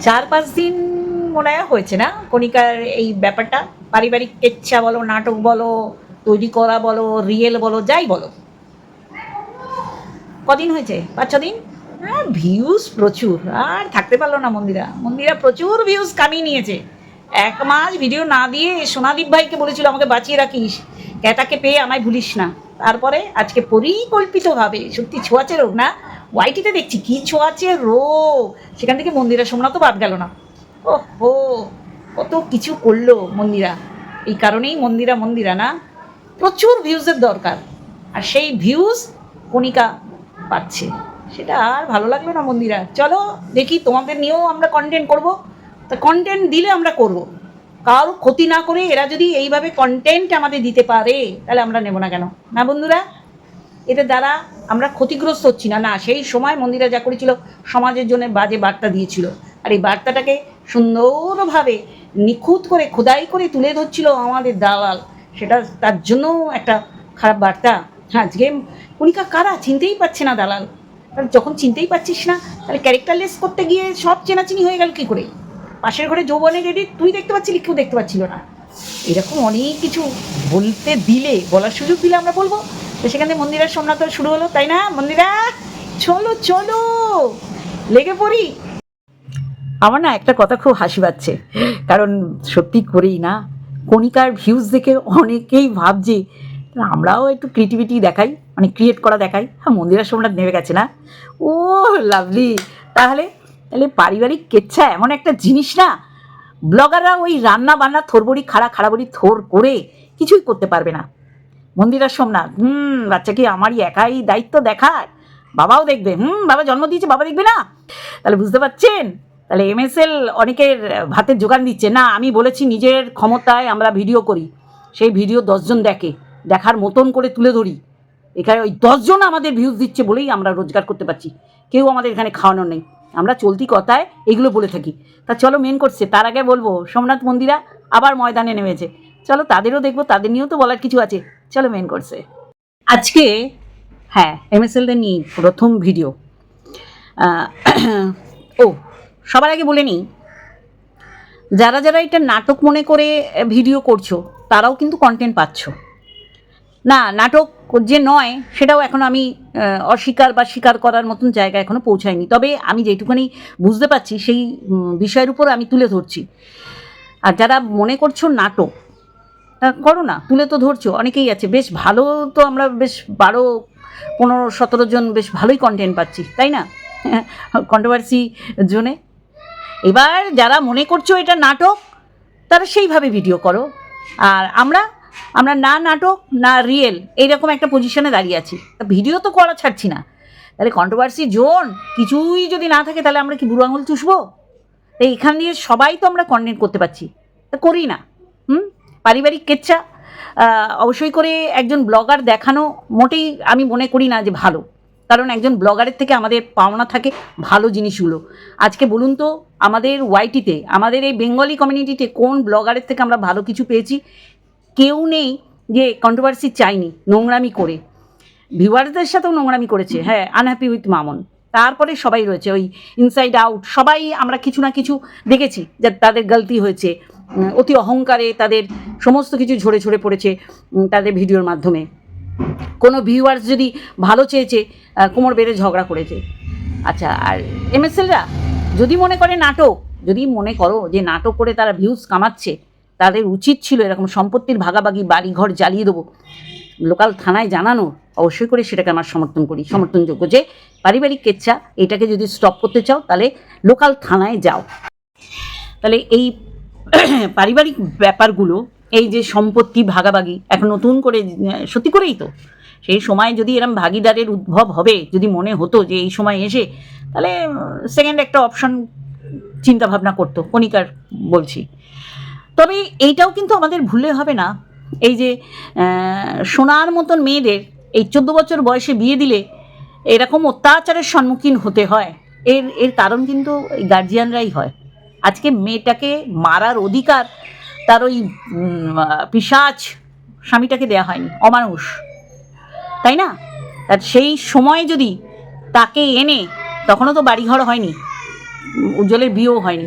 চার পাঁচ দিন মনে হয় হয়েছে না? কণিকার এই ব্যাপারটা? পারিবারিক কেচ্ছা বলো, নাটক বলো, তৈরি করা বলো রিয়েল বলো, যাই বলো। কদিন হয়েছে? পাঁচ ছ দিন? হ্যাঁ ভিউজ প্রচুর। আর থাকতে পারল না মন্দিরা। মন্দিরা প্রচুর ভিউজ কামিয়ে নিয়েছে। এক মাস ভিডিও না দিয়ে সোনাদীপ ভাইকে বলেছিল, আমাকে বাঁচিয়ে রাখিস। ক্যাটাকে পেয়ে আমায় ভুলিস না। তারপরে আজকে পরিকল্পিতভাবে, সত্যি ছোঁয়াচে রোগ না? ওয়াইটিতে দেখছি, কি ছোঁয়াচে রোগ সেখান থেকে মন্দিরা সোমনাথও বাদ গেল না। ও হো কত কিছু করল মন্দিরা। এই কারণেই মন্দিরা মন্দিরা না, প্রচুর ভিউজের দরকার। আর সেই ভিউজ কণিকা পাচ্ছে। সেটা আর ভালো লাগল না মন্দিরা। চলো দেখি তোমাদের নিয়েও আমরা কন্টেন্ট করব। তা কন্টেন্ট দিলে আমরা করব। কারও ক্ষতি না করে এরা যদি এইভাবে কন্টেন্ট আমাদের দিতে পারে, তাহলে আমরা নেব না কেন? না বন্ধুরা? এদের দ্বারা আমরা ক্ষতিগ্রস্ত হচ্ছি না না, সেই সময় মন্দিরা যা করেছিল সমাজের জন্য বাজে বার্তা দিয়েছিল। আর এই বার্তাটাকে সুন্দরভাবে নিখুঁত করে, খোদাই করে তুলে ধরছিল আমাদের দালাল। সেটা তার জন্য একটা খারাপ বার্তা। হ্যাঁ আজকে কণিকা কারা? চিনতেই পারছে না দালাল। যখন চিনতেই পারছিস না, তাহলে ক্যারেক্টারলেস করতে গিয়ে সব চেনাচিনি হয়ে গেল কী করে? পাশের ঘরে যৌবনের এডিট তুই দেখতে পাচ্ছিলি, কেউ দেখতে পাচ্ছিল না। এরকম অনেক কিছু বলতে দিলে, বলার সুযোগ দিলে আমরা বলব। তো সেখানে মন্দিরের সোমনাথ শুরু হলো, তাই না? মন্দিরা, চলো চলো। লেগে পড়ি। আমার না একটা কথা খুব হাসি পাচ্ছে, কারণ সত্যি করেই না, কণিকার ভিউজ দেখে অনেকেই ভাবছে আমরাও একটু ক্রিয়েটিভিটি দেখাই মানে ক্রিয়েট করা দেখাই। হ্যাঁ মন্দিরের সোমনাথ নেমে গেছে না? ও লাভলি তাহলে তাহলে পারিবারিক কেচ্ছা এমন একটা জিনিস না ব্লগাররা ওই রান্না বান্না থোরবড়ি খাড়া খাড়াবড়ি থোর করে কিছুই করতে পারবে না। মন্দিরা সোমনাথ? হুম, বাচ্চা কি আমারই একাই দায়িত্ব দেখার? বাবাও দেখবে। হুম, বাবা জন্ম দিয়েছে, বাবা দেখবে না? তাহলে বুঝতে পারছেন? তাহলে এমএসএল অনেকের ভাতের যোগান দিচ্ছে। না, আমি বলেছি নিজের ক্ষমতায় আমরা ভিডিও করি। সেই ভিডিও দশজন দেখে। দেখার মতন করে তুলে ধরি। এখানে ওই দশজন আমাদের ভিউজ দিচ্ছে বলেই আমরা রোজগার করতে পারছি। কেউ আমাদের এখানে খাওয়ানোর নেই। আমরা চলতি কথায় এগুলো বলে থাকি। তা চলো মেন করছে। তার আগে বলব, সোমনাথ মন্দিরা আবার ময়দানে নেমেছে। চলো তাদেরও দেখব, তাদের নিয়েও তো বলার কিছু আছে। চলো মেন করছে আজকে হ্যাঁ এমএসএলদের নিয়ে প্রথম ভিডিও ও, সবার আগে বলে নিই, যারা যারা এটা নাটক মনে করে ভিডিও করছ, তারাও কিন্তু কন্টেন্ট পাচ্ছ। না, নাটক যে নয়, সেটাও এখন আমি অস্বীকার বা স্বীকার করার মতন জায়গা এখনও পৌঁছায়নি। তবে আমি যেটুখানি বুঝতে পারছি, সেই বিষয়ের উপর আমি তুলে ধরছি। আর যারা মনে করছ নাটক করো না, তুলে তো ধরছো, অনেকেই আছে, বেশ ভালো তো আমরা বেশ বারো, পনেরো, সতেরো জন বেশ ভালোই কন্টেন্ট পাচ্ছি, তাই না? কন্ট্রোভার্সি জোনে। এবার যারা মনে করছ এটা নাটক, তারা সেইভাবে ভিডিও করো। আর আমরা আমরা না নাটক, না রিয়েল এইরকম একটা পজিশনে দাঁড়িয়ে আছি। ভিডিও তো করা ছাড়ছি না। তাহলে কন্ট্রোভার্সি জোন, কিছুই যদি না থাকে তাহলে আমরা কি বুড়ো আঙুল চুষবো? তাই এখান দিয়ে সবাই তো আমরা কন্টেন্ট করতে পারছি। তা করি না, হুম? পারিবারিক কেচ্ছা অবশ্যই করে একজন ব্লগার দেখানো মোটেই আমি মনে করি না যে ভালো। কারণ একজন ব্লগারের থেকে আমাদের পাওনা থাকে ভালো জিনিসগুলো। আজকে বলুন তো আমাদের ওয়াইটিতে আমাদের এই বেঙ্গলি কমিউনিটিতে কোন ব্লগারের থেকে আমরা ভালো কিছু পেয়েছি? কেউ নেই যে কন্ট্রোভার্সি চাইনি নোংরামি করে। ভিউয়ারদের সাথেও নোংরামি করেছে হ্যাঁ আনহ্যাপি উইথ মামন। তারপরে সবাই রয়েছে ওই ইনসাইড আউট সবাই আমরা কিছু না কিছু দেখেছি যে তাদের গলতি হয়েছে। অতি অহংকারে তাদের সমস্ত কিছু ঝরে ঝরে পড়েছে তাদের ভিডিওর মাধ্যমে। কোনো ভিউয়ার্স যদি ভালো চেয়েছে কোমর বেড়ে ঝগড়া করেছে। আচ্ছা আর এমএসএলরা যদি মনে করে নাটক, যদি মনে করো যে নাটক করে তারা ভিউজ কামাচ্ছে, তাদের উচিত ছিল এরকম সম্পত্তির ভাগাভাগি, বাড়িঘর জ্বালিয়ে দেবো। লোকাল থানায় জানানো, অবশ্যই করে সেটাকে আমার সমর্থন করি। সমর্থনযোগ্য যে পারিবারিক কেচ্ছা, এটাকে যদি স্টপ করতে চাও, তাহলে লোকাল থানায় যাও। তাহলে এই পারিবারিক ব্যাপারগুলো, এই যে সম্পত্তি ভাগাভাগি, এখন নতুন করে সত্যি করেই তো, সেই সময় যদি এরম ভাগিদারের উদ্ভব হবে, যদি মনে হতো যে এই সময় এসে, তাহলে সেকেন্ড একটা অপশন চিন্তা ভাবনা করতো, কণিকার বলছি। তবে এইটাও কিন্তু আমাদের ভুলে হবে না, এই যে সোনার মতন মেয়েদের এই চোদ্দ বছর বয়সে বিয়ে দিলে, এরকম অত্যাচারের সম্মুখীন হতে হয়। এর এর কারণ কিন্তু গার্জিয়ানরাই হয়। আজকে মেয়েটাকে মারার অধিকার তার ওই পিশাচ স্বামীটাকে দেয়া হয়নি, অমানুষ। তাই না? তার সেই সময় যদি তাকে এনে, তখনও তো বাড়িঘর হয়নি, উজ্জ্বলের বিয়েও হয়নি।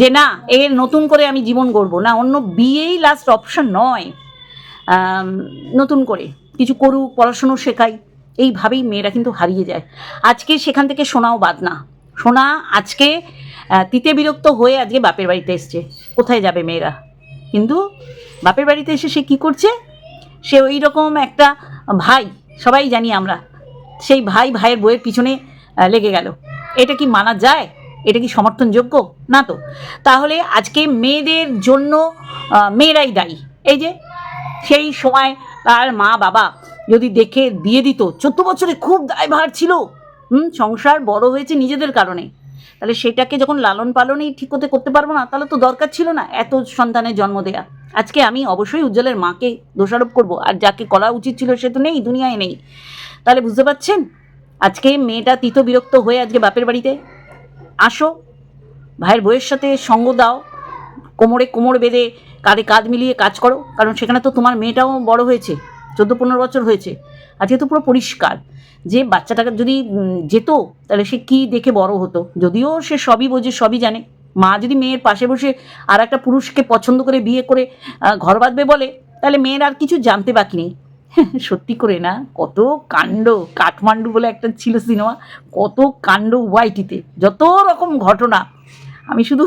যে না এর নতুন করে আমি জীবন গড়বো। না, অন্য বিয়েই লাস্ট অপশন নয়। নতুন করে কিছু করুক, পড়াশুনো শেখাই, এইভাবেই মেয়েরা কিন্তু হারিয়ে যায়। আজকে সেখান থেকে সোনাও বাদ না। সোনা আজকে তিতে বিরক্ত হয়ে আজকে বাপের বাড়িতে এসছে। কোথায় যাবে মেয়েরা? কিন্তু বাপের বাড়িতে এসে সে কী করছে? সে ওই রকম একটা ভাই, সবাই জানি আমরা, সেই ভাই ভাইয়ের বইয়ের পিছনে লেগে গেল। এটা কি মানা যায়? এটা কি সমর্থনযোগ্য? না তো। তাহলে আজকে মেয়েদের জন্য মেয়েরাই দায়ী। এই যে, সেই সময় তার মা বাবা যদি দেখে দিয়ে দিত, চোদ্দ বছরে খুব দায়ভার ছিল। হুম, সংসার বড় হয়েছে নিজেদের কারণে। তাহলে সেটাকে যখন লালন পালনই ঠিক করতে করতে পারব না, তাহলে তো দরকার ছিল না এত সন্তানের জন্ম দেয়া। আজকে আমি অবশ্যই উজ্জ্বলের মাকে দোষারোপ করব, আর যাকে করা উচিত ছিল সে তো নেই, দুনিয়ায় নেই। তাহলে বুঝতে পারছেন? আজকে মেয়েটা তিত বিরক্ত হয়ে আজকে বাপের বাড়িতে। আসো, ভাইয়ের বইয়ের সাথে সঙ্গ দাও, কোমরে কোমর বেঁধে কাঁধে কাঁধ মিলিয়ে কাজ করো, কারণ সেখানে তো তোমার মেয়েটাও বড় হয়েছে, চোদ্দ পনেরো বছর হয়েছে। আজকে যেহেতু পুরো পরিষ্কার। যে বাচ্চাটাকে যদি যেত, তাহলে সে কি দেখে বড় হতো? যদিও সে সবই বোঝে, সবই জানে। মা যদি মেয়ের পাশে বসে আর একটা পুরুষকে পছন্দ করে বিয়ে করে ঘর বাঁধবে বলে, তাহলে মেয়ের আর কিছু জানতে বাকি নেই। সত্যি করে না, কত কাণ্ড, কাঠমান্ডু বলে একটা ছিল সিনেমা, কত কাণ্ড ওয়াইটিতে, যত রকম ঘটনা। আমি শুধু,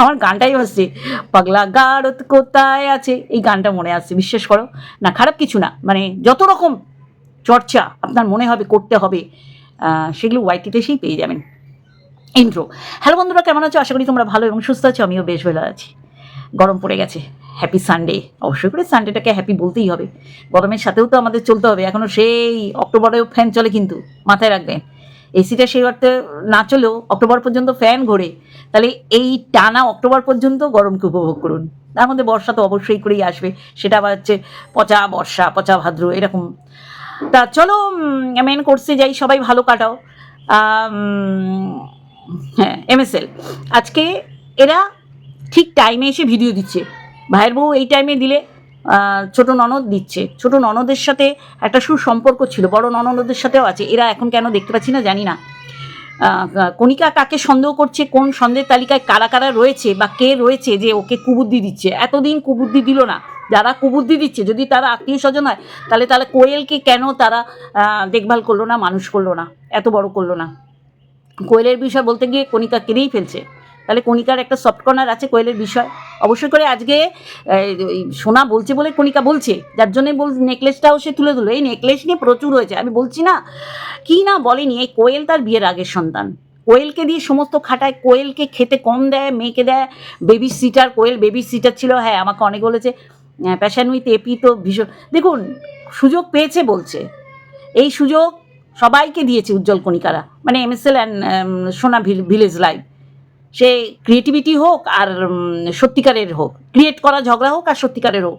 আমার গানটাই হচ্ছে, পাগলা গারত কোথায় আছে? এই গানটা মনে আসছে, বিশ্বাস করো। না, খারাপ কিছু না মানে যত রকম চর্চা আপনার মনে হবে, করতে হবে সেগুলো ওয়াইটিতে সেই পেয়ে যাবেন। ইন্ট্রো। হ্যালো বন্ধুরা, কেমন আছো? আশা করি তোমরা ভালো এবং সুস্থ আছো, আমিও বেশ ভালো আছি। গরম পড়ে গেছে। হ্যাপি সানডে অবশ্যই করে সানডেটাকে হ্যাপি বলতেই হবে। গরমের সাথেও তো আমাদের চলতে হবে। এখনও সেই অক্টোবরেও ফ্যান চলে কিন্তু, মাথায় রাখবেন। এসিটা সেই অর্থে না চলেও অক্টোবর পর্যন্ত ফ্যান ঘোরে। তাহলে এই টানা অক্টোবর পর্যন্ত গরমকে উপভোগ করুন। তার মধ্যে বর্ষা তো অবশ্যই করেই আসবে। সেটা আবার হচ্ছে পচা বর্ষা, পচা ভাদ্র, এরকম। তা চলো মেন কোর্সে যাই, সবাই ভালো কাটাও। হ্যাঁ এমএসএল আজকে এরা ঠিক টাইমে এসে ভিডিও দিচ্ছে। ভাইয়ের বউ এই টাইমে দিলে ছোট ননদ দিচ্ছে। ছোট ননদের সাথে একটা সুসম্পর্ক ছিল, বড় ননদের সাথেও আছে। এরা এখন কেন দেখতে পাচ্ছি না, জানি না। কণিকা কাকে সন্দেহ করছে, কোন সন্দেহের তালিকায় কারা কারা রয়েছে বা কে রয়েছে যে ওকে কুবুদ্ধি দিচ্ছে? এতদিন কুবুদ্ধি দিল না। যারা কুবুদ্ধি দিচ্ছে, যদি তারা আত্মীয় স্বজন হয়, তাহলে তাহলে কোয়েলকে কেন তারা দেখভাল করল না, মানুষ করল না, এত বড় করল না? কোয়েলের বিষয় বলতে গিয়ে কণিকা কেড়েই ফেলছে। তাহলে কণিকার একটা সফট কর্নার আছে কোয়েলের বিষয়। অবশ্যই করে আজকে সোনা বলছে বলে কণিকা বলছে, যার জন্যই বল নেকলেসটাও সে তুলে দিল। এই নেকলেস নিয়ে প্রচুর হয়েছে। আমি বলছি না, কি না বলেনি এই কোয়েল তার বিয়ের আগের সন্তান। কোয়েলকে দিয়ে সমস্ত খাটায়, কোয়েলকে খেতে কম দেয়, মেয়েকে দেয় baby sitter Koyel baby sitter ছিল হ্যাঁ আমাকে অনেক বলেছে। প্যাশান উইথ এপি তো ভীষণ, দেখুন, সুযোগ পেয়েছে বলছে। এই সুযোগ সবাইকে দিয়েছে উজ্জ্বল কণিকারা মানে MSL and Sona village live say creativity হোক আর সত্যিকারের হোক ক্রিয়েট করা ঝগড়া হোক আর সত্যিকারের হোক,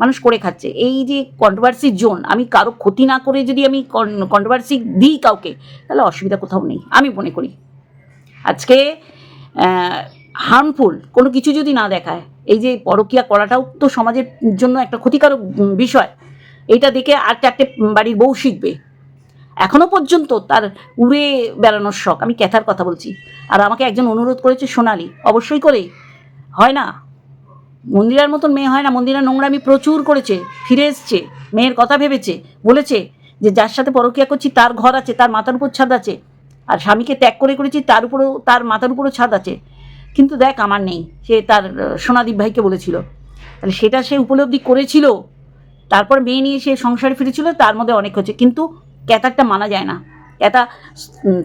মানুষ করে খাচ্ছে। এই যে কন্ট্রোভার্সির জোন আমি কারও ক্ষতি না করে যদি আমি কন্ট্রোভার্সি দিই কাউকে, তাহলে অসুবিধা কোথাও নেই। আমি মনে করি। আজকে হার্মফুল কোনো কিছু যদি না দেখায়, এই যে পরকিয়া করাটাও তো সমাজের জন্য একটা ক্ষতিকারক বিষয়। এটা দেখে আর চারটে বাড়ির বউ শিখবে। এখনও পর্যন্ত তার উড়ে বেড়ানোর শখ। আমি ক্যাথার কথা বলছি। আর আমাকে একজন অনুরোধ করেছে সোনালি। অবশ্যই করে। হয় না। মন্দিরার মতন মেয়ে হয় না। মন্দিরা নোংরামি প্রচুর করেছে। ফিরে এসছে। মেয়ের কথা ভেবেছে। বলেছে যে যার সাথে পরকিয়া করছি, তার ঘর আছে, তার মাথার উপর ছাদ আছে। আর স্বামীকে ত্যাগ করে করেছি, তার উপরেও, তার মাথার উপরও ছাদ আছে। কিন্তু দেখ, আমার নেই। সে তার সোনাদীপ ভাইকে বলেছিল। তাহলে সেটা সে উপলব্ধি করেছিল। তারপর মেয়ে নিয়ে সে সংসারে ফিরেছিল, তার মধ্যে অনেক হচ্ছে। কিন্তু ক্যাতারটা মানা যায় না। ক্যাতা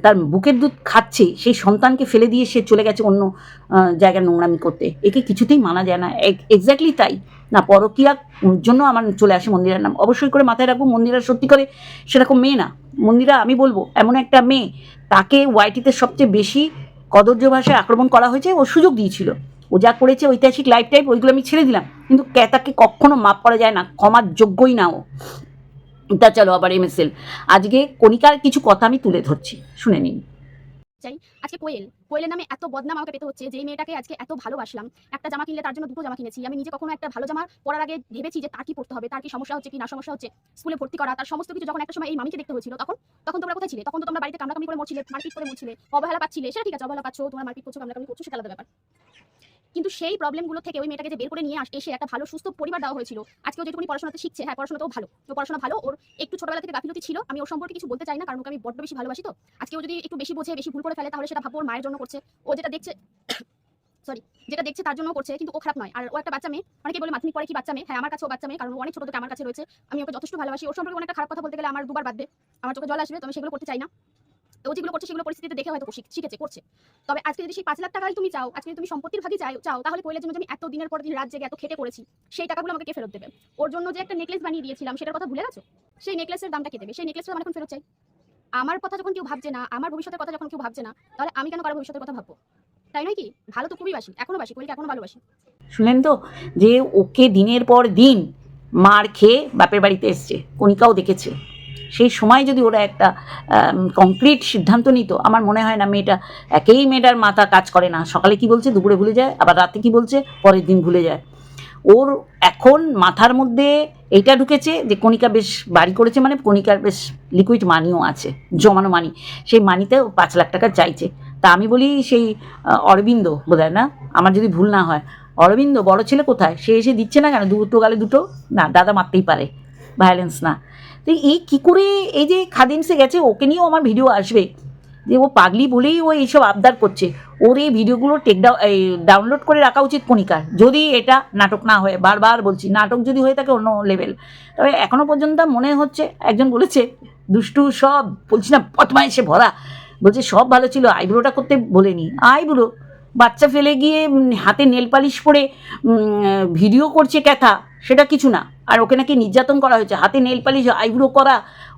তার বুকের দুধ খাচ্ছে, সেই সন্তানকে ফেলে দিয়ে সে চলে গেছে অন্য জায়গায় নোংরামি করতে। একে কিছুতেই মানা যায় না। এক্স্যাক্টলি তাই। না পরকিয়া জন্য আমার চলে আসে মন্দিরার নাম। অবশ্যই করে মাথায় রাখব, মন্দিরা সত্যি করে সেরকম মেয়ে না। মন্দিরা, আমি বলব, এমন একটা মেয়ে, তাকে ওয়াইটিতে সবচেয়ে বেশি কদর্য ভাষায় আক্রমণ করা হয়েছে, ও সুযোগ দিয়েছিল। ও যা করেছে, ঐতিহাসিক লাইফ টাইপ ওইগুলো আমি ছেড়ে দিলাম। কিন্তু ক্যাতাকে কখনো মাপ করা যায় না, ক্ষমার যোগ্যই না ও। তা চলো আবার এমএসএল আজকে কণিকার কিছু কথা আমি তুলে ধরছি, শুনে নিন। চাই, আজকে কোয়েল। কোয়েলের নামে এত বদনাম আমাকে পেতে হচ্ছে যে মেয়েটাকে আজকে এত ভালোবাসলাম। একটা জামা কিনলে তার জন্য দুটো জামা কিনেছি। আমি নিজে কখনো একটা ভালো জামা পরার আগে ভেবেছি যে তার কি পড়তে হবে, তার কি সমস্যা হচ্ছে কি না সমস্যা হচ্ছে, স্কুলে ভর্তি করা, তার সমস্ত কিছু যখন একটা সময় এই মামিকে দেখতে হয়েছিল, তখন তখন তোমরা কোথায় ছিলে? তখন তো তোমরা বাড়িতে কামড়াকামি করে মরছিলে, মারপিট করে মরছিলে, অবহেলা পাচ্ছিলে, সেটা ঠিক আছে, অবহেলা পাচ্ছ, তোমার মারপিট করছ কামড়াকামি করছ সেটা আলাদা ব্যাপার। কিন্তু সেই প্রবলেমগুলো থেকে ওই মেয়েটাকে যে বের করে নিয়ে এসে একটা ভালো, সুস্থ পরিবার দেওয়া হয়েছিল। আজকেও যেটুকুনি পড়াশোনাতে শিখছে হ্যাঁ পড়াশোনাতেও ভালো। ও পড়াশোনা ভালো, ওর একটু ছোটবেলা থেকে গাফিলতি ছিল। আমি ওর সম্পর্কে কিছু বলতে চাই না, কারণ ওকে আমি বড্ড বেশি ভালোবাসি তো। আজকে ও যদি একটু বেশি বোঝে, বেশি ভুল করে ফেলে, তাহলে সেটা ভাবো ওর মায়ের জন্য করছে। ও যেটা দেখছে সরি যেটা দেখছে তার জন্য করছে, কিন্তু ও খারাপ নয়। আর ও একটা বাচ্চা মেয়ে, অনেকে বলে মাধ্যমিক পরে কি বাচ্চা মেয়ে? হ্যাঁ আমার কাছে ও বাচ্চা মেয়ে, কারণ ও অনেক ছোট থেকে আমার কাছে রয়েছে। আমি ওকে যথেষ্ট ভালোবাসি। ওর সম্পর্কে অনেকটা খারাপ কথা বলতে গেলে আমার দুবার বাদবে আমার চোখে জল আসবে, তো আমি সেগুলো করতে চাই না। তো যেগুলো করছে সেগুলো পরিস্থিতিতে দেখে হয়তো শিখেছে, করছে। তবে আজকে যদি সেই পাঁচ লাখ টাকাই তুমি চাও, আজকে তুমি সম্পত্তির ভাগই চাও চাও, তাহলে কোয়েলের জন্য আমি এত দিনের পর দিন রাত জেগে এত খেটে করেছি সেই টাকাগুলো আমাকে কে ফেরত দেবে? ওর জন্য যে একটা নেকলেস বানিয়ে দিয়েছিলাম, সেটার কথা ভুলে গেছো? সেই নেকলেসের দামটা কে দেবে? সেই নেকলেসটা আমার এখন ফেরত চাই। আমার কথা যখন কেউ ভাবছে না, আমার ভবিষ্যতের কথা যখন কেউ ভাবছে না, তাহলে আমি কেন কারও ভবিষ্যতের কথা ভাববো? তাই নয় কি? ভালো তো খুবই বাসি, এখনও বাসি কোয়েলকে এখনও ভালোবাসি। শুনলেন তো? যে ওকে দিনের পর দিন মার খেয়ে বাপের বাড়িতে এসছে, কণিকাও দেখেছে। সেই সময় যদি ওরা একটা কংক্রিট সিদ্ধান্ত নিত, আমার মনে হয় না মেয়েটা একেই মেয়েটার মাথা কাজ করে না। সকালে কি বলছে? দুপুরে ভুলে যায়, আবার রাতে কি বলছে? পরের দিন ভুলে যায়। ওর এখন মাথার মধ্যে এইটা ঢুকেছে যে কণিকা বেশ বাড়ি করেছে মানে কণিকার বেশ লিকুইড মানিও আছে, জমানো মানি সেই মানিতে পাঁচ লাখ টাকা চাইছে। তা আমি বলি সেই অরবিন্দ বোধহয় না? আমার যদি ভুল না হয়। অরবিন্দ বড় ছেলে কোথায়? সে এসে দিচ্ছে না কেন? দুটো গালে দুটো? না, দাদা মারতেই পারে। ভায়োলেন্স না। তো এই কী করে এই যে খাদিমসে গেছে, ওকে নিয়েও আমার ভিডিও আসবে। যে ও পাগলি বলেই ও এইসব আবদার করছে। ওর এই ভিডিওগুলো টেক ডাউনলোড করে রাখা উচিত কণিকার। যদি এটা নাটক না হয়, বারবার বলছি, নাটক যদি হয়ে থাকে অন্য লেভেল তবে এখনও পর্যন্ত মনে হচ্ছে, একজন বলেছে, দুষ্টু সব, বলছি না সে ভরা। বলছে, সব ভালো ছিল, আইব্রোটা করতে বলেনি। আইব্রো, বাচ্চা ফেলে গিয়ে হাতে নেল পালিশ পরে ভিডিও করছে ক্যাথা। সেটা কিছু না। আর ওকে নাকি নির্যাতন করা হয়েছে, হাতে নেল পালিশ আইব্রো করা।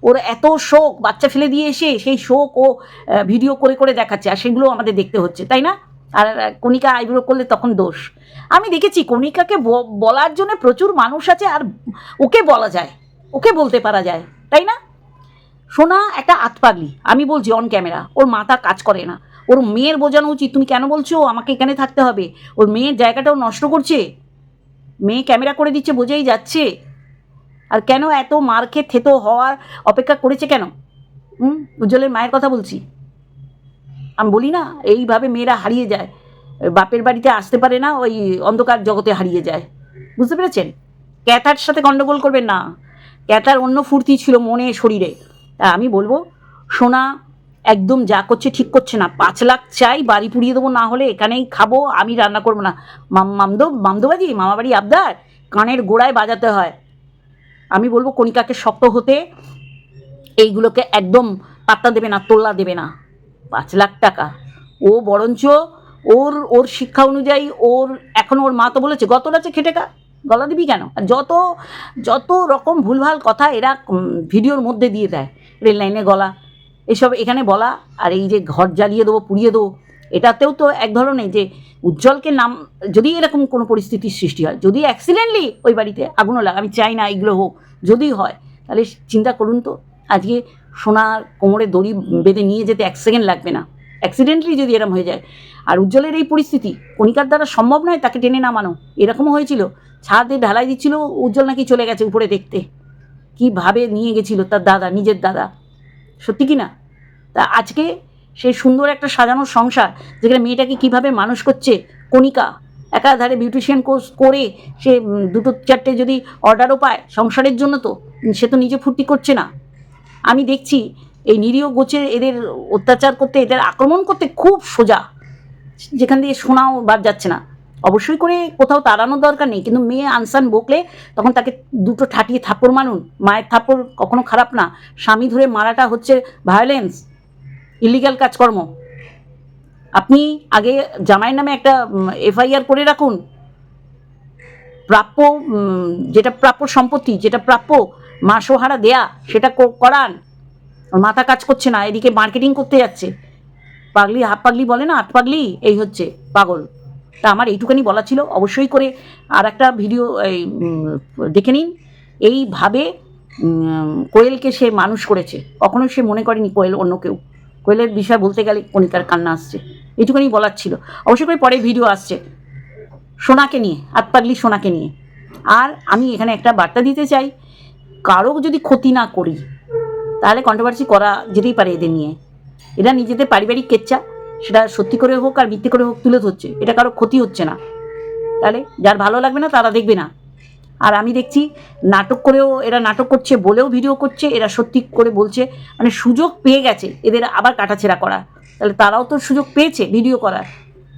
ওর এত শোক, বাচ্চা ফেলে দিয়ে এসে সেই শোক ও ভিডিও করে করে দেখাচ্ছে, আর সেগুলো আমাদের দেখতে হচ্ছে, তাই না? আর কণিকা আইব্রো করলে তখন দোষ। আমি দেখেছি কণিকাকে বলার জন্য প্রচুর মানুষ আছে, আর ওকে বলা যায়, ওকে বলতে পারা যায়, তাই না? সোনা, একটা আতপাগলি, আমি বলছি অন ক্যামেরা ওর মাথা কাজ করে না। ওর মেয়ের বোঝানো উচিত, তুমি কেন বলছো? আমাকে এখানে থাকতে হবে। ওর মেয়ের জায়গাটাও নষ্ট করছে। মেয়ে ক্যামেরা করে দিচ্ছে, বোঝাই যাচ্ছে। আর কেন এত মার খেয়ে থেতো হওয়ার অপেক্ষা করেছে কেন? হুম? উজ্জ্বলের মায়ের কথা বলছি। আমি বলি না, এইভাবে মেয়েরা হারিয়ে যায়। বাপের বাড়িতে আসতে পারে না, ওই অন্ধকার জগতে হারিয়ে যায়। বুঝতে পেরেছেন? ক্যাথার সাথে গণ্ডগোল করবেন না। ক্যাথার অন্য ফুর্তি ছিল মনে, শরীরে। তা আমি বলব, সোনা একদম যা করছে ঠিক করছে না। পাঁচ লাখ চাই, বাড়ি পুড়িয়ে দেবো, না হলে এখানেই খাব, আমি রান্না করব না। মাম- মামদো মামদোবাজি, মামাবাড়ি আবদার, কানের গোড়ায় বাজাতে হয়। আমি বলব কণিকাকে শক্ত হতে এইগুলোকে একদম পাত্তা দেবে না তোল্লা দেবে না। পাঁচ লাখ টাকা। ও বরঞ্চ ওর ওর শিক্ষা অনুযায়ী ওর এখন ওর মা তো বলেছে গত রাতে খেটে খা গলা দিবি কেন? যত যত রকম ভুলভাল কথা এরা ভিডিওর মধ্যে দিয়ে দেয় রেল লাইনে গলা। এসব এখানে বলা, আর এই যে ঘর জ্বালিয়ে দেবো, পুড়িয়ে দেবো, এটাতেও তো এক ধরনের যে উজ্জ্বলকে নাম, যদি এরকম কোনো পরিস্থিতির সৃষ্টি হয়, যদি অ্যাক্সিডেন্টলি ওই বাড়িতে আগুনও লাগ, আমি চাই না এগুলো হোক, যদি হয়, তাহলে চিন্তা করুন তো, আজকে সোনার কোমরে দড়ি বেঁধে নিয়ে যেতে এক সেকেন্ড লাগবে না। অ্যাক্সিডেন্টলি যদি এরম হয়ে যায়, আর উজ্জ্বলের এই পরিস্থিতি, কণিকার দ্বারা সম্ভব নয় তাকে টেনে নামানো, এরকমও হয়েছিল, ছাদে ঢালাই দিচ্ছিল, উজ্জ্বল নাকি চলে গেছে উপরে দেখতে। কীভাবে নিয়ে গেছিল তার দাদা, নিজের দাদা সত্যি কি না? তা আজকে সেই সুন্দর একটা সাজানো সংসার যেখানে মেয়েটাকে কীভাবে মানুষ করছে, কণিকা, একাধারে বিউটিশিয়ান কোর্স করে সে দুটো চারটে যদি অর্ডারও পায় সংসারের জন্য তো সে তো নিজে ফুর্তি করছে না। আমি দেখছি এই নিরীহ গোছের এদের অত্যাচার করতে, এদের আক্রমণ করতে খুব সোজা। যেখান দিয়ে শোনাও বাদ যাচ্ছে না। অবশ্যই করে কোথাও তাড়ানোর দরকার নেই। কিন্তু মেয়ে আনসান বকলে তখন তাকে দুটো ঠাটিয়ে থাপ্পড় মারুন। মায়ের থাপ্পড় কখনো খারাপ না। স্বামী ধরে মারাটা হচ্ছে ভায়োলেন্স ইলিগাল কাজকর্ম। আপনি আগে জামাইয়ের নামে একটা এফআইআর করে রাখুন। প্রাপ্য যেটা প্রাপ্য সম্পত্তি, যেটা প্রাপ্য মাসোহারা দেয়া, সেটা করান। মাথা কাজ করছে না, এদিকে মার্কেটিং করতে যাচ্ছে। পাগলি হাফ পাগলি বলে না আট পাগলি? এই হচ্ছে পাগল। তা আমার এইটুখানি বলা ছিল। অবশ্যই করে আর একটা ভিডিও দেখে নিন। এইভাবে কোয়েলকে সে মানুষ করেছে। কখনো সে মনে করেনি কোয়েল অন্য কেউ। কোয়েলের বিষয় বলতে গেলে কণিকার কান্না আসছে। এইটুকুনি বলার ছিল। অবশ্যই করে পরে ভিডিও আসছে। সোনাকে নিয়ে, আতপাগলি সোনাকে নিয়ে। আর আমি এখানে একটা বার্তা দিতে চাই। কারও যদি ক্ষতি না করি, তাহলে কন্ট্রোভার্সি করা যেতেই পারে এদের নিয়ে। এরা নিজেদের পারিবারিক কেচ্চা সেটা সত্যি করে হোক আর মিথ্যে করে হোক তুলে ধরছে। এটা কারও ক্ষতি হচ্ছে না। তাহলে যার ভালো লাগবে না, তারা দেখবে না। আর আমি দেখছি নাটক করেও, এরা নাটক করছে বলেও ভিডিও করছে, এরা সত্যি করে বলছে মানে সুযোগ পেয়ে গেছে এদের আবার কাটাছেড়া করা। তাহলে তারাও তো সুযোগ পেয়েছে ভিডিও করার।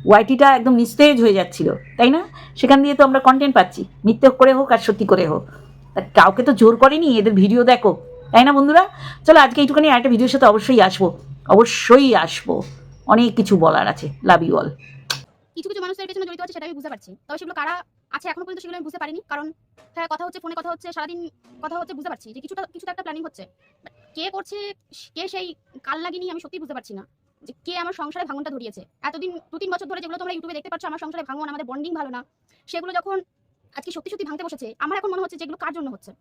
ওয়াইটিটা একদম নিস্তেজ হয়ে যাচ্ছিল, তাই না? সেখান দিয়ে তো আমরা কন্টেন্ট পাচ্ছি, মিথ্যে করে হোক আর সত্যি করে হোক। তা কাউকে তো জোর করেনি এদের ভিডিও দেখো, তাই না বন্ধুরা? চলো আজকে এইটুখানি একটা ভিডিওর সাথে অবশ্যই আসব অবশ্যই আসব। অনেক কিছু বলার আছে। লাভ ইউ অল কিছু কিছু মানুষের পেছনে জড়িত আছে, সেটা আমি বুঝতে পারছি। তবে সেগুলো কারা আছে এখনও পর্যন্ত সেগুলো আমি বুঝতে পারিনি। কারণ হ্যাঁ কথা হচ্ছে, ফোনে কথা হচ্ছে, সারাদিন কথা হচ্ছে, বুঝতে পারছি যে কিছুটা কিছুটা একটা প্ল্যানিং হচ্ছে। কে করছে, কে সেই কাল লাগিনি আমি সত্যি বুঝতে পারছি না। যে কে আমার সংসারে ভাঙনটা ধরিয়েছে। এতদিন, দু তিন বছর ধরে যেগুলো তোমরা ইউটিউবে দেখতে পাচ্ছ, আমার সংসারে ভাঙন, আমাদের বন্ডিং ভালো না। সেগুলো যখন আজকে সত্যি সত্যি ভাঙতে বসেছে, আমার এখন মনে হচ্ছে যেগুলো কার জন্য হচ্ছে?